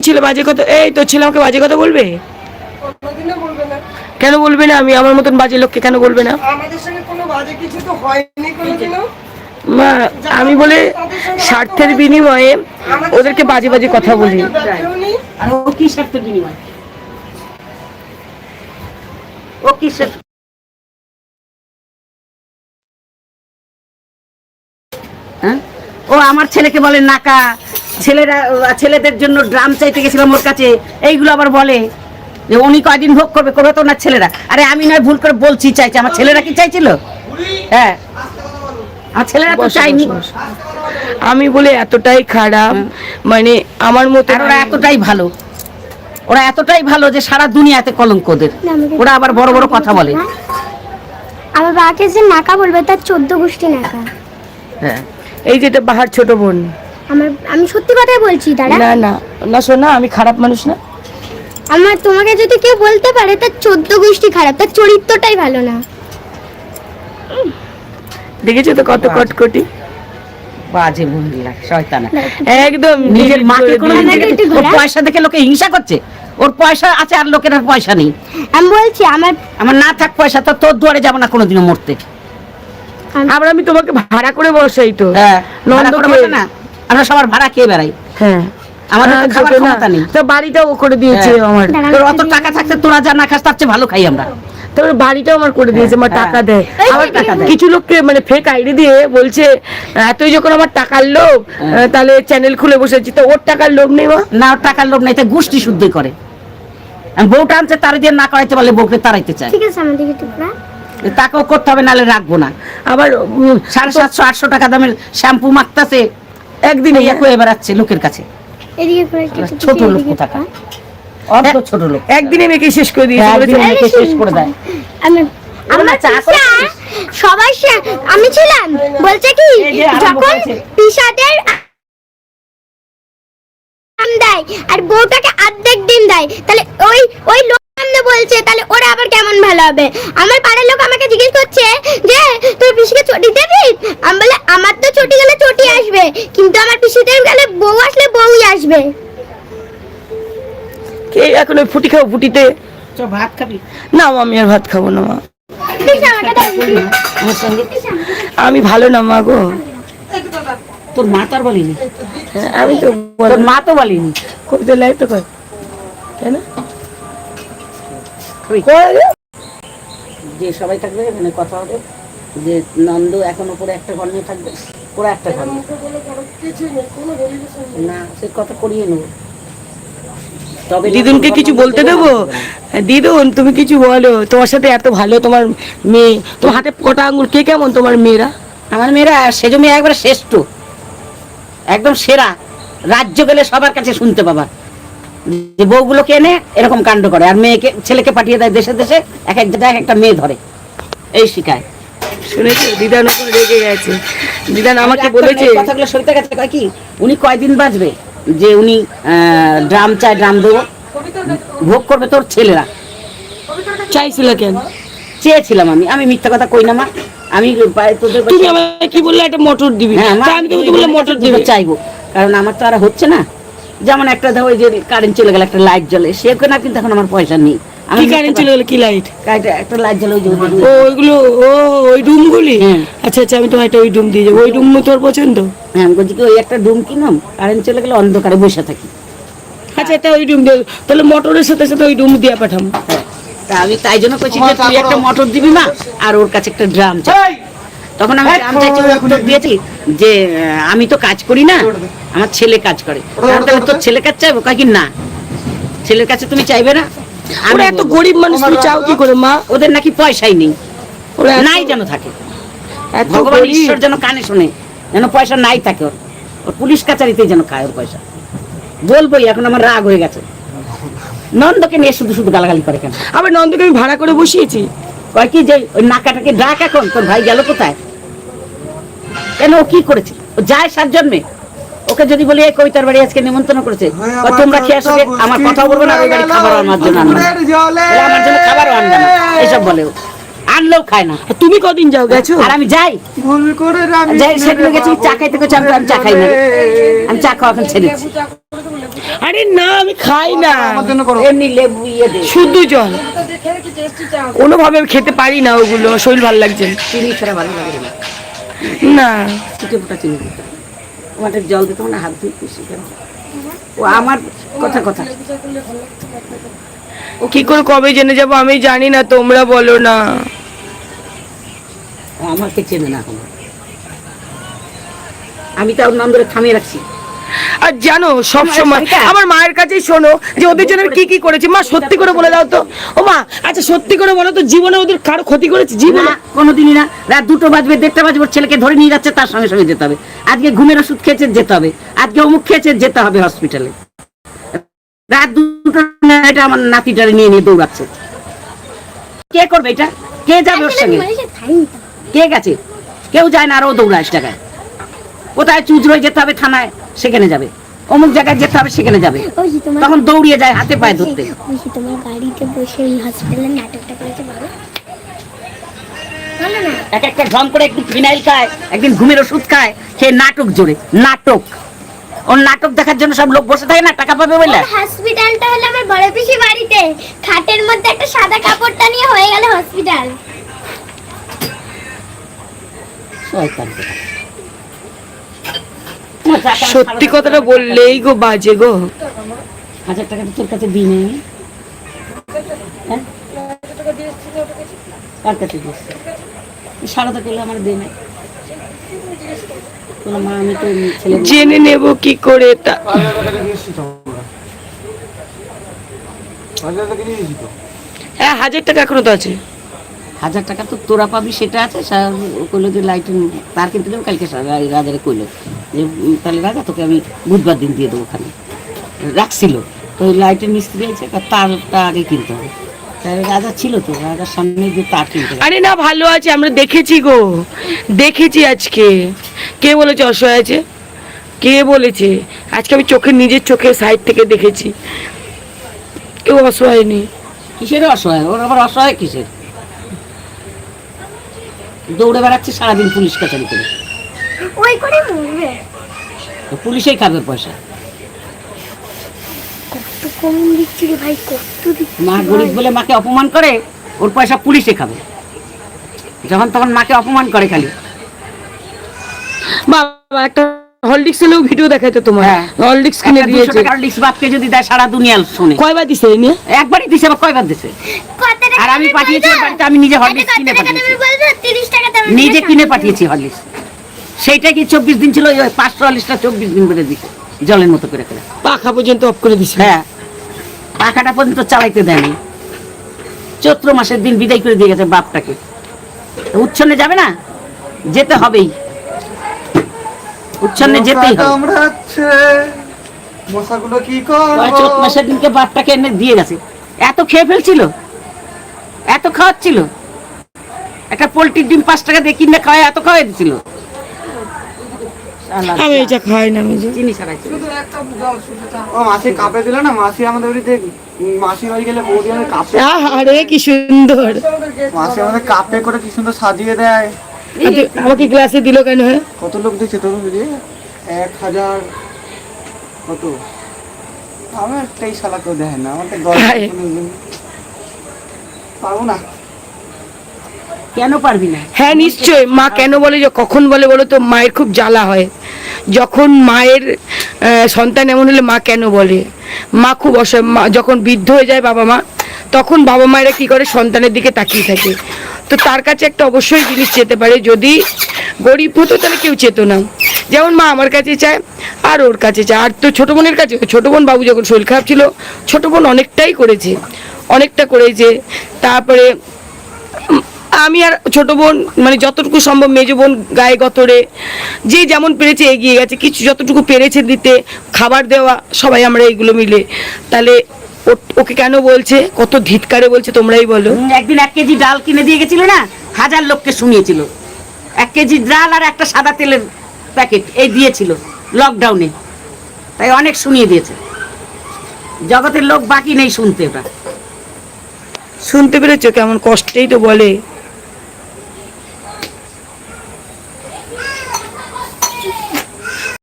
ছেলে বাজে কথা এই তোর ছেলে আমাকে বাজে কথা বলবে? কোনোদিনও বলবে না। কেন বলবে না? আমি আমার মতন বাজে লোককে কেন বলবে না? আমাদের সঙ্গে কোনো বাজে কিছু তো হয়নি কোনোদিনও। মা আমি বলে স্বার্থের বিনিময়ে ওদেরকে বাজে বাজে কথা বলি। আর ও কি স্বার্থের বিনিময়? ও কি স্বার্থ হ্যাঁ? ও আমার ছেলেকে বলে নাকা ছেলেরা ছেলেদের জন্য ড্রাম চাইতে গেছিলাম ওর কাছে। এইগুলো আবার বলে যে উনি কয়দিন ভোগ করবে করবে তো ওনার ছেলেরা। আরে আমি নয় ভুল করে বলছি চাইছে। আমার ছেলেরা কি চাইছিল? হ্যাঁ। আমার ছেলেরা তো চাইনি। আমি বলে এতটাই খারাপ। মানে আমার মতো ওরা এতটাই ভালো। ওরা এতটাই ভালো যে সারা দুনিয়াতে কলঙ্ক ওদের। ওরা আবার বড় বড় কথা বলে। আমার বাবাকে যে নাকা বলবে তার চোদ্দ গোষ্ঠী নাকা। হ্যাঁ। এই যেটা বাহার ছোট বোন। আমার আমি সত্যি কথাই বলছি দাদা। না না না শোনা আমি খারাপ মানুষ না। আমার তোমাকে যদি কেউ বলতে পারে তার চোদ্দ গোষ্ঠী খারাপ তার চরিত্রটাই ভালো না। দেখেছ তো কত কটকটি? বাজে মহিলা শয়তানা। একদম নিজের মাকে কোনো। পয়সা দেখে লোকে হিংসা করছে। ওর পয়সা আছে আর লোকের আর পয়সা নেই। আমি বলছি আমার আমার না থাক পয়সা তো তোর দুয়ারে যাব না কোনোদিনও মরতে। আবার আমি তোমাকে ভাড়া করে বসাই তো। হ্যাঁ ভাড়া করে বসে না। আমরা সবার ভাড়া খেয়ে বেড়াই। হ্যাঁ। আমাদের তো হ্যাঁ, খাবার ক্ষমতা নেই। তো বাড়িটাও করে দিয়েছে হ্যাঁ। আমার। তোর অত টাকা থাকতে তোরা যা না খাস তার চেয়ে ভালো খাই আমরা। তারপরে বাড়িটাও আমার করে দিয়েছে আমার। টাকা দেয়। আবার যে টাকা টাকা দেয়। কিছু লোককে মানে ফেক আইডি দিয়ে বলছে এতই যখন আমার টাকার লোভ। তাহলে চ্যানেল খুলে বসেছি। তো ওর টাকার লোভ নেই না ওর টাকার লোভ নাই তাই গোষ্ঠী শুদ্ধই করে। বউটা আনছে তার দিয়ে না করাইতে পারলে বউকে তাড়াইতে চায়। ঠিক আছে আমার দিকে একটু ঘোরা। তাকেও করতে হবে নাহলে রাখব না। আবার সাড়ে সাতশো আটশো টাকা দামের শ্যাম্পু মাখতাছে। একদিন বেড়াচ্ছে লোকের কাছে। ছোট লোক ঘোরা। কোথাকার? অর্ধ ছোট লোক। একদিনে মেয়েকে শেষ করে দিয়েছে বলেছে, একদিনে মেয়েকে শেষ করে দেয়। আমি আমার সবাই আমি ছিলাম। বলছে কি যখন। পিসাদের দেয় আর বউটাকে অর্ধেক দিন দেয় তাহলে ওই ওই সামনে বলছে? তাহলে ওরা আবার কেমন ভালো হবে? আমার পাড়ার লোক আমাকে জিজ্ঞেস করছে যে তোর পিসিকে চটি দিবি? আমি বলে আমার তো চটি গেলে চটি আসবে কিন্তু আমার পিসিদের গেলে বউ আসলে বউই আসবে। কে এখন ওই ফুটি খাব ফুটিতে? ভাত খাবি। না আমি আর ভাত খাব না মা। আমি ভালো না মা গো। তোর মা তো আর বলিনি। আমি তো তোর মা তো বলিনি। কবিতা লাইভ তো ওই। যে সবাই থাকবে এখানে কথা হবে। যে নন্দ এখন উপরে একটা ঘর নিয়ে থাকবে ওরা একটা ঘর না সে কথা করিয়ে নেব। তবে দিদুনকে কিছু বলতে দেবো? দিদুন তুমি কিছু বলো তোমার সাথে এত ভালো তোমার মেয়ে তোমার হাতে কটা আঙুল কে কেমন তোমার মেয়েরা? আমার মেয়েরা সেজো মেয়ে একবারে শ্রেষ্ঠ। একদম সেরা। রাজ্য গেলে সবার কাছে শুনতে পাবা। যে বউগুলোকে এনে এরকম কাণ্ড করে আর মেয়েকে ছেলেকে পাঠিয়ে দেয় দেশে দেশে এক এক জায়গায় একটা মেয়ে ধরে। এই শিখায় শুনেছো দিদান ওপর রেগে গেছে। দিদান আমাকে বলেছে কথাগুলো সইতে গেছে কয় কি উনি কয়দিন বাঁচবে? যে উনি ড্রাম চায় ড্রাম দেবো। ভোগ করবে তোর ছেলেরা। চাইছিল কেন? চেয়েছিলাম আমি। আমি মিথ্যা কথা কই না মা। আমি তোদের তুমি আমাকে কি বললে? একটা মোটর দিবি। হ্যাঁ আমি বললাম মোটর দিবি। চাইব। কারণ আমার তো আর হচ্ছে না। যেমন একটা ধর ওই যে কারেন্ট চলে গেল একটা লাইট জ্বলে সে না কিন্তু এখন আমার পয়সা নেই। কি কারেন্ট চলে গেলো? কি লাইট একটা লাইট জ্বলে ওই ওইগুলো ও ওই ডুমগুলি হ্যাঁ। আচ্ছা আচ্ছা আমি তোমার একটা ওই ডুম দিয়ে যাব। ওই ডুম তোর পছন্দ? হ্যাঁ আমি বলছি কি ওই একটা ডুম কিনাম কারেন্ট চলে গেলে অন্ধকারে বসে থাকি। আচ্ছা একটা ওই ডুম দিয়ে তাহলে মোটরের সাথে সাথে ওই ডুম দিয়ে পাঠাম। হ্যাঁ। তা আমি তাই জন্য কইছি যে তুই একটা মোটর দিবি মা আর ওর কাছে একটা ড্রাম চাই। তখন আমি ড্রাম চাইছি দিয়েছি। যে আমি তো কাজ করি না আমার ছেলে কাজ করে। তাহলে তোর ছেলে কাজ চাইব? কয় কি না? ছেলের কাছে তুমি চাইবে না? আমি ওরা এত গরিব মানুষ তুমি চাও কি করে মা? ওদের নাকি পয়সাই নেই। ওরা নাই যেন থাকে। ভগবান ঈশ্বর যেন কানে শোনে যেন পয়সা নাই থাকে ওর। ওর পুলিশ কাচারিতেই যেন খায় ওর পয়সা। বলবোই এখন আমার রাগ হয়ে গেছে। নন্দকে নিয়ে শুধু শুধু গালাগালি করে কেন? আবার নন্দকে আমি ভাড়া করে বসিয়েছি। কয় কি যে ওই নাকাটাকে ডাক এখন? তোর ভাই গেল কোথায়? কেন ও কি করেছে? ও যায় সাত জন্মে। ওকে যদি বলি এই কবিতার বাড়ি আজকে নিমন্ত্রণ করেছে তোমরা খেয়ে আসো গে, আমার কথা বলব না ওই বাড়ি খাবার আমার জন্য আনবে আমার জন্য খাবারও আনবে না এসব বলে আনলেও খায় না। তুমি কদিন যাও গেছো? আর আমি যাই। ভুল করে আমি যাই সেদিন গেছি চা খাইতে গেছি আমি আমি চা খাই না আমি চা খাওয়া এখন ছেড়েছি আরে না আমি খাই না। এমনি লেবু ইয়ে দে। শুদ্ধ জল। কোনোভাবে আমি খেতে পারি না ওগুলো শরীর ভালো লাগছে চিনি ছাড়া ভালো লাগে না। না। ফুটে ফুটা চিনি আমাদের জল দিতে না হাত ধুয়ে কেন? ও আমার কথা কথা। কি করে কবে জেনে যাব আমি জানি না তোমরা বলো না। ও আমাকে চেনে না এখন। আমি তো ওর নাম ধরে থামিয়ে রাখছি। আর জানো সব সময় আমার মায়ের কাছেই শোনো যে ওদের জন্য কি কি করেছি। মা সত্যি করে বলে দাও তো। ও মা আচ্ছা সত্যি করে বলো তো জীবনে ওদের কারও ক্ষতি করেছে? জীবনে? কোনোদিনই না। রাত দুটো বাজবে দেড়টা বাজবে ছেলেকে ধরে নিয়ে যাচ্ছে তার সঙ্গে সঙ্গে যেতে হবে। আজকে ঘুমের ওষুধ খেয়েছে যেতে হবে। আজকে অমুক খেয়েছে যেতে হবে হসপিটালে রাত দুটো এটা আমার নাতিটারে নিয়ে নিয়ে দৌড়াচ্ছে। কে করবে এটা? কে যাবে ওর সঙ্গে? কে গেছে? কেউ যায় না আরও দৌড়ায় জায়গায় কোথায় চুজরোয় যেতে হবে থানায়? সেখানে যাবে। অমুক জায়গায় যেতে হবে সেখানে যাবে। তখন দৌড়িয়ে যায় হাতে পায়ে ধরতে। তোমার গাড়িতে বসে ওই হসপিটালের নাটকটা করেছে বলো বলো এক একটা ঢং করে একদিন ফিনাইল খায় একদিন ঘুমের ওষুধ খায় নাটক জোরে নাটক। ওর নাটক দেখার জন্য সব লোক বসে থাকে না টাকা পাবে বলে? হসপিটালটা হলো আমার বড় পিসি বাড়িতে। খাটের মধ্যে একটা সাদা কাপড়টা নিয়ে হয়ে গেল হসপিটাল শয়তান সত্যি কথাটা বললেই গো বাজে গো। হাজার টাকা তো তোর কাছে দিই নেই। হ্যাঁ? কার কাছে দিচ্ছে সারদা করলে আমার দে নাই। মা আমি তো জেনে নেব কি করে দিয়েছি দিয়েছি তো। হ্যাঁ হাজার টাকা এখনও তো আছে। হাজার টাকা তো তোরা পাবি সেটা আছে কইলো যে লাইট তার কিনতে দেবো কালকে রাজারে কইলো যে তাহলে রাজা তোকে আমি বুধবার দিন দিয়ে দেবো ওখানে। রাখছিল। তো ওই লাইটের মিস্ত্রি আছে তারটা আগে কিনতে হবে। রাজা ছিল তো রাজার সামনে যে তার কিনতে আরে না ভালো আছে আমরা দেখেছি গো। দেখেছি আজকে। কে বলেছে অসহায় আছে? কে বলেছে? আজকে আমি চোখে নিজের চোখে সাইড থেকে দেখেছি। কেউ অসহায় নেই। কিসের অসহায়? ওর আবার অসহায় কিসের? দৌড়ে বেড়াচ্ছে সারাদিন পুলিশ কাছারি করে। ওই করে মরবে। তো পুলিশেই খাবে পয়সা। কত কম দিচ্ছি রে ভাই কত দিচ্ছি মা গরিব বলে মাকে অপমান করে ওর পয়সা পুলিশে খাবে। যখন তখন মাকে অপমান করে খালি। বাবা একটা হলডিক্স এলেও ভিডিও দেখাইতো তোমার হ্যাঁ। হলডিক্স কিনে দিয়েছে। লিস্ট বাপকে যদি দেয় সারা দুনিয়া শুনে। কয়বার দিছে এই নিয়ে একবারই দিছে আবার কয়বার দিছে? আর আমি পাঠিয়েছি বাড়িতে, আমি নিজে হরলিক্স এটা কিনে পাঠিয়েছি। দামের বলব? 30 টাকা দামের নিজে কিনে পাঠিয়েছি হরলিক্স সেইটা কি চব্বিশ দিন ছিল? ওই পাঁচশো চব্বিশ দিন করে দিছে। জলের মতো করে করে। পাখা পর্যন্ত অফ করে দিছে। হ্যাঁ। পাখাটা পর্যন্ত চালাইতে দেয়নি। চৈত্র মাসের দিন বিদায় করে দিয়ে গেছে বাপটাকে। তো উচ্ছন্নে যাবে না? যেতে হবেই। উচ্ছন্নে যেতেই হবে। কামড়াচ্ছে মশাগুলো কি চৈত মাসের দিনকে বাপটাকে এনে দিয়ে গেছে। এত খেয়ে ফেলছিল এত খাওয়াচ্ছিল। একটা পোলট্রির ডিম পাঁচ টাকা দিয়ে কিনে খাওয়ায় এত খাওয়াই দিছিল। আমি এটা খাই না আমি চিনি। ও মাসি কাপে দিল না? মাসি আমাদের বাড়িতে উম, মাসি বাড়ি গেলে বৌদি আমাদের কাপে আরে কি সুন্দর। মাসি আমাদের কাপে করে কি সুন্দর সাজিয়ে দেয়। আমাকে গ্লাসে দিল কেন হ্যাঁ? কত লোক দিচ্ছে তোর এক হাজার কত? আমার একটাই শালা কেউ দেখে না আমাদের হায়। পারব না। কেন পারবি না? হ্যাঁ নিশ্চয় মা কেন বলে যে কখন বলে বলো তো মায়ের খুব জ্বালা হয়। যখন মায়ের আহ, সন্তান এমন হলে মা কেন বলে? মা খুব অসহায় মা যখন বৃদ্ধ হয়ে যায় বাবা মা তখন বাবা মায়েরা কি করে সন্তানের দিকে তাকিয়ে থাকে? তো তার কাছে একটা অবশ্যই জিনিস চেতে পারে, যদি গরিব হতো তাহলে কেউ চেত না। যেমন মা আমার কাছে চায়, আর ওর কাছে চায়। আর তো ছোটো বোনের কাছে, ছোটো বোন বাবু যখন শরীর খারাপ ছিল, ছোটো বোন অনেকটাই করেছে। অনেকটা করেছে। তারপরে আমি আর ছোট বোন মানে যতটুকু সম্ভব মেজ বোন গায়ে গতরে, যে যেমন পেরেছে এগিয়ে গেছে, কিছু যতটুকু পেরেছে দিতে, খাবার দেওয়া, সবাই আমরা এইগুলো মিলে। তাহলে ওকে কেন বলছে? কত ধিৎকারে বলছে তোমরাই বলো। একদিন এক কেজি ডাল কিনে দিয়ে গেছিল না হাজার লোককে শুনিয়েছিল এক কেজি ডাল আর একটা সাদা তেলের প্যাকেট এই দিয়েছিল লকডাউনে তাই অনেক শুনিয়ে দিয়েছে। জগতের লোক বাকি নেই শুনতে ওটা। শুনতে পেরেছ? কেমন কষ্টেই তো বলে।